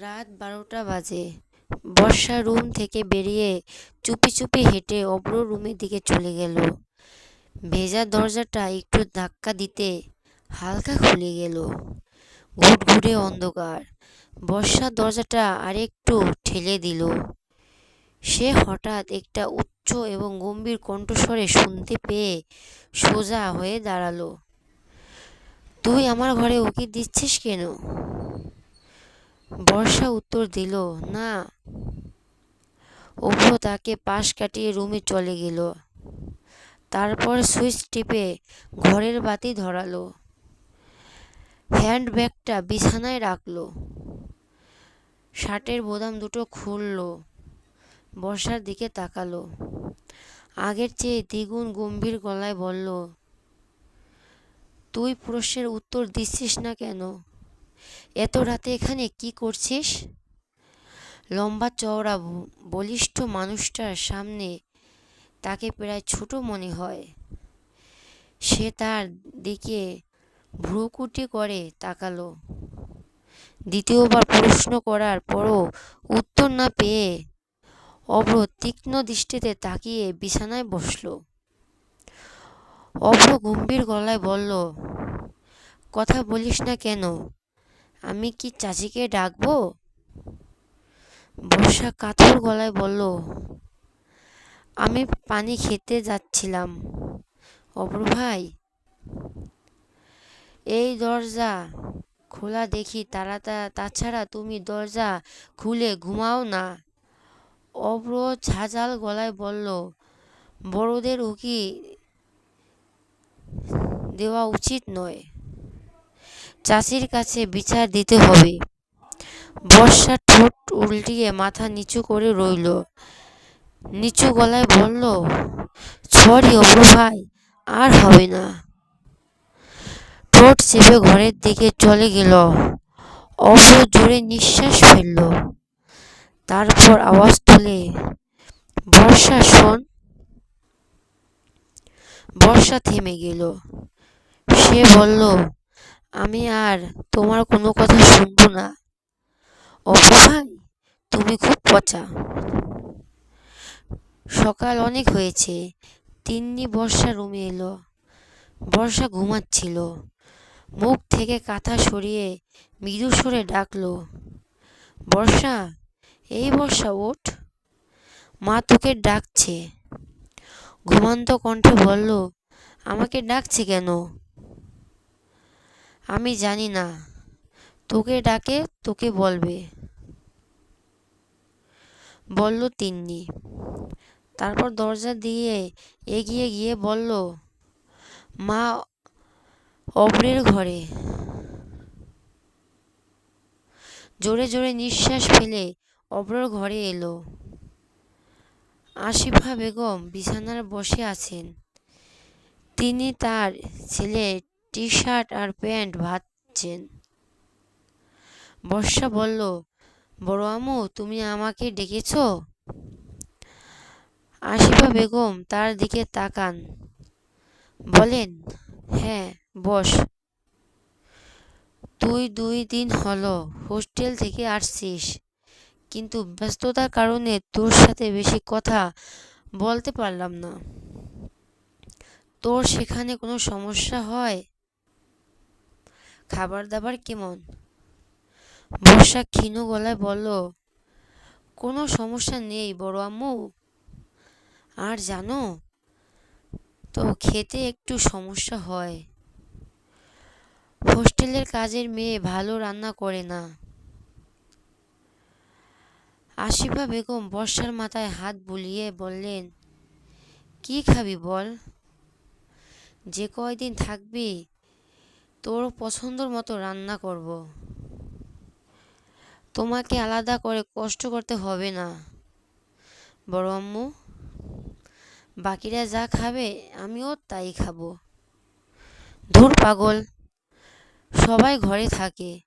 রাত বারোটা বাজে। বর্ষা রুম থেকে বেরিয়ে চুপি চুপি হেঁটে অব্র রুমের দিকে চলে গেল। ভেজা দরজাটা একটু ধাক্কা দিতে হালকা খুলে গেল। ঘুটঘুটে অন্ধকার। বর্ষা দরজাটা আরেকটু ঠেলে দিল। সে হঠাৎ একটা উচ্চ এবং গম্ভীর কণ্ঠস্বরে শুনতে পেয়ে সোজা হয়ে দাঁড়াল। তুই আমার ঘরে উকি দিচ্ছিস কেন? বর্ষা উত্তর দিল, না। অভ্র তাকে পাশ কাটিয়ে রুমে চলে গেল। তারপর সুইচ টিপে ঘরের বাতি ধরালো। হ্যান্ডব্যাগটা বিছানায় রাখল। শার্টের বোদাম দুটো খুললো। বর্ষার দিকে তাকালো। আগের চেয়ে দ্বিগুণ গম্ভীর গলায় বলল, তুই প্রশ্নের উত্তর দিচ্ছিস না কেন? এত রাতে এখানে কি করছিস? লম্বা চওড়া বলিষ্ঠ মানুষটার সামনে তাকে প্রায় ছোট মনে হয়। সে তার দিকে ভ্রুকুটি করে তাকালো। দ্বিতীয়বার প্রশ্ন করার পরও উত্তর না পেয়ে অভ্র তীক্ষ্ণ দৃষ্টিতে তাকিয়ে বিছানায় বসল। অভ্র গম্ভীর গলায় বলল, কথা বলিস না কেন? আমি কি চাচিকে ডাকবো? বর্ষা কাতর গলায় বলল, আমি পানি খেতে যাচ্ছিলাম অপর ভাই। এই দরজা খোলা দেখি তারা তাছাড়া তুমি দরজা খুলে ঘুমাও না। অব্র ঝাঁঝাল গলায় বলল, বড়দের উকি দেওয়া উচিত নয়। চাষির কাছে বিচার দিতে হবে। বর্ষা ঠোঁট উল্টিয়ে মাথা নিচু করে রইল। নিচু গলায় বলল, সরি অব্র ভাই, আর হবে না। ঠোঁট চেপে ঘরের দিকে চলে গেল। অব্র জোরে নিঃশ্বাস ফেলল। তারপর আওয়াজ তুলে, বর্ষা, শোন। বর্ষা থেমে গেল। সে বলল আমি আর তোমার কোনো কথা শুনব না। অপু ভাই, তুমি খুব পচা। সকাল অনেক হয়েছে, তিন্নি বর্ষা রুমে এলো। বর্ষা ঘুমাচ্ছিল। মুখ থেকে কাঁথা সরিয়ে মৃদু সরে ডাকলো, বর্ষা, এই বর্ষা ওঠ। মা তোকে ডাকছে। ঘুমান্ত কণ্ঠে বলল, আমাকে ডাকছে কেন? আমি জানি না। তোকে ডাকে, তোকে বলবে। বলল তিন্নি। তারপর দরজা দিয়ে এগিয়ে গিয়ে বলল, মা অব্রের ঘরে। জোরে জোরে নিঃশ্বাস ফেলে অব্রর ঘরে এলো। আসিফা বেগম বিছানার বসে আছেন। তিনি তার ছেলে টি শার্ট আর প্যান্ট ভাজছেন। বর্ষা বলল, বড় আমু তুমি আমাকে ডেকেছ? আশিফা বেগম তার দিকে তাকান। বলেন হ্যাঁ বস। তুই দুই দিন হলো হোস্টেল থেকে আসছিস, কিন্তু ব্যস্ততার কারণে তোর সাথে বেশি কথা বলতে পারলাম না। তোর সেখানে কোনো সমস্যা হয়? খাবার দাবার কেমন? বর্ষা ক্ষীণ গলায় বলল, কোনো সমস্যা নেই, বড় আম্মু। আর জানো, তো খেতে একটু সমস্যা হয়। হোস্টেলের কাজের মেয়ে ভালো রান্না করে না। আসিফা বেগম বর্ষার মাথায় হাত বুলিয়ে বললেন, কি খাবি বল? যে কয়দিন থাকবি তোর পছন্দর মতো রান্না করব। তোমাকে আলাদা করে কষ্ট করতে হবে না। বড় আম্মু, বাকিরা যা খাবে আমিও তাই খাব। ধুর পাগল, সবাই ঘরে থাকে।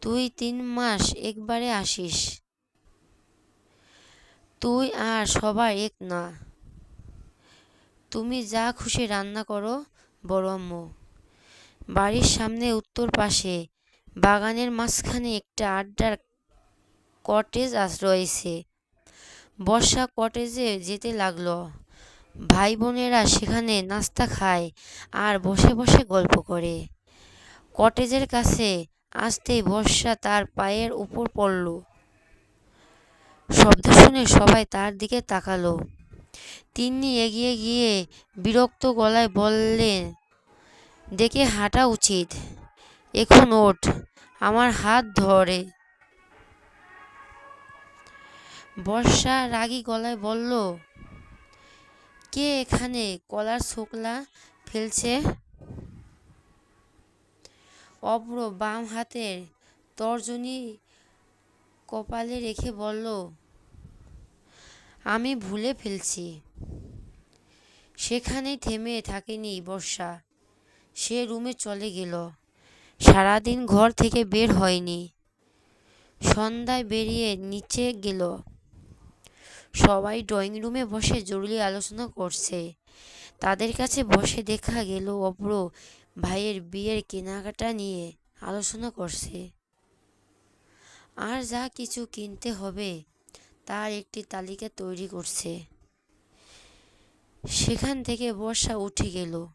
তুই তিন মাস একবারে আসিস। তুই আর সবার এক না। তুমি যা খুশি রান্না করো, বড় আম্মু। বাড়ির সামনে উত্তর পাশে, বাগানের মাঝখানে একটা আড্ডার কটেজ আস রয়েছে। বর্ষা কটেজে যেতে লাগল। ভাই বোনেরা সেখানে নাস্তা খায় আর বসে বসে গল্প করে। কটেজের কাছে আসতেই বর্ষা তার পায়ের উপর পড়ল। শব্দ শুনে সবাই তার দিকে তাকালো। তিন্নি এগিয়ে গিয়ে বিরক্ত গলায় বললেন দেখে হাঁটা উচিত। এখন ওঠ, আমার হাত ধরে। বর্ষা রাগী গলায় বলল, কে এখানে কলার ছোকলা ফেলছে? অব্র বাম হাতের তর্জনী কপালে রেখে বলল, আমি ভুলে ফেলছি। সেখানেই থেমে থাকেনি বর্ষা। সে রুমে চলে গেল। সারাদিন ঘর থেকে বের হয়নি। সন্ধ্যায় বেরিয়ে নিচে গেল। সবাই ড্রয়িং রুমে বসে জরুরি আলোচনা করছে। তাদের কাছে বসে দেখা গেল অব্র ভাইয়ের বিয়ের কেনাকাটা নিয়ে আলোচনা করছে। আর যা কিছু কিনতে হবে, তার একটি তালিকা তৈরি করছে। সেখান থেকে বর্ষা উঠে গেল।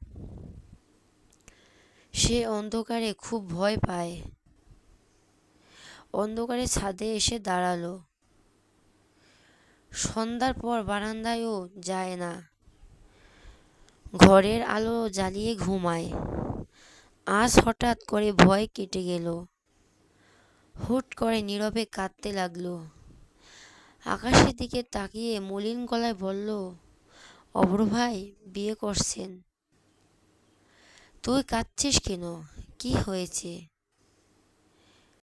সে অন্ধকারে খুব ভয় পায়। অন্ধকারে ছাদে এসে দাঁড়াল। সন্ধ্যার পর বারান্দায়ও যায় না। ঘরের আলো জ্বালিয়ে ঘুমায়। আজ হঠাৎ করে ভয় কেটে গেল। হুট করে নীরবে কাঁদতে লাগল। আকাশের দিকে তাকিয়ে মলিন গলায় বলল, অভ্র ভাই, বিয়ে করছেন। তুই কাঁদছিস কেন? কি হয়েছে?